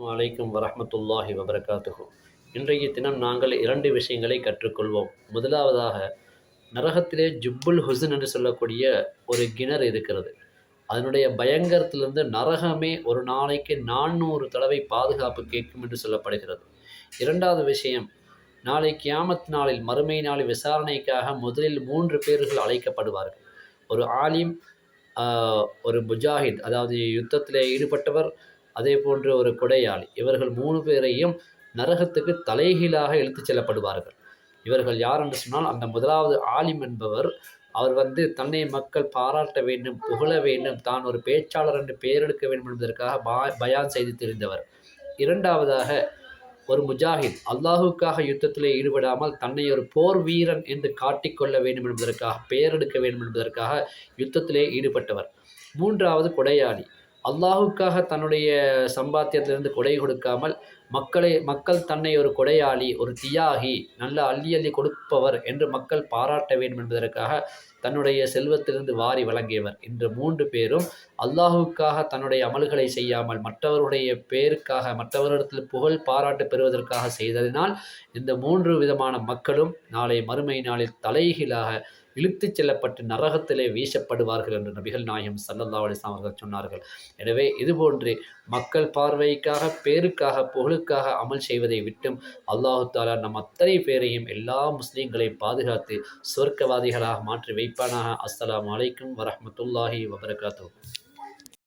வலைக்கும் வரமத்துல்லாஹி வபரகாத்துஹு. இன்றைய தினம் நாங்கள் இரண்டு விஷயங்களை கற்றுக்கொள்வோம். முதலாவதாக நரகத்திலே ஜுப்புல் ஹுசன் என்று சொல்லக்கூடிய ஒரு கிணறு இருக்கிறது. அதனுடைய பயங்கரத்திலிருந்து நரகமே ஒரு நாளைக்கு நானூறு தடவை பாதுகாப்பு கேட்கும் என்று சொல்லப்படுகிறது. இரண்டாவது விஷயம் நாளை கியாமத் நாளில் மறுமை நாளில் விசாரணைக்காக முதலில் மூன்று பேர்கள் அழைக்கப்படுவார்கள். ஒரு ஆலிம் ஒரு முஜாஹித் அதாவது யுத்தத்தில் ஈடுபட்டவர் அதே போன்று ஒரு கொடையாளி. இவர்கள் மூணு பேரையும் நரகத்துக்கு தலைகீழாக இழுத்துச் செல்லப்படுவார்கள். இவர்கள் யார் என்று சொன்னால் அந்த முதலாவது ஆலிம் என்பவர் அவர் வந்து தன்னை மக்கள் பாராட்ட வேண்டும் புகழ வேண்டும் தான் ஒரு பேச்சாளர் என்று பெயரெடுக்க வேண்டும் என்பதற்காக பா- பயான் செய்து தெரிந்தவர். இரண்டாவதாக ஒரு முஜாஹித் அல்லாஹுக்காக யுத்தத்தில் ஈடுபடாமல் தன்னை ஒரு போர் வீரன் என்று காட்டிக்கொள்ள வேண்டும் என்பதற்காக பெயரெடுக்க வேண்டும் என்பதற்காக யுத்தத்திலே ஈடுபட்டவர். மூன்றாவது கொடையாளி. அல்லாஹுக்காக தன்னுடைய சம்பாத்தியத்திலிருந்து கொடை கொடுக்காமல் மக்களை மக்கள் தன்னை ஒரு கொடையாளி ஒரு தியாகி நல்ல அள்ளி அள்ளி கொடுப்பவர் என்று மக்கள் பாராட்ட வேண்டும் என்பதற்காக தன்னுடைய செல்வத்திலிருந்து வாரி வழங்கியவர். இந்த மூன்று பேரும் அல்லாஹுக்காக தன்னுடைய அமல்களை செய்யாமல் மற்றவருடைய பேருக்காக மற்றவரிடத்தில் புகழ் பாராட்டு பெறுவதற்காக செய்ததினால் இந்த மூன்று விதமான மக்களும் நாளை மறுமை நாளில் தலைகீழாக இழுத்துச் செல்லப்பட்டு நரகத்திலே வீசப்படுவார்கள் என்று நபிகள் நாயகம் சல்லல்லா அலிஸ்லாம் அவர்கள் சொன்னார்கள். எனவே இதுபோன்று மக்கள் பார்வைக்காக பேருக்காக புகழுக்காக அமல் செய்வதை விட்டும் அல்லாஹு தாலா நம் அத்தனை பேரையும் எல்லா முஸ்லீம்களையும் பாதுகாத்து சொர்க்கவாதிகளாக மாற்றி வைப்பானாக. அஸ்லாம் அலைக்கும் வரமத்துல்லாஹி வபரகாத்து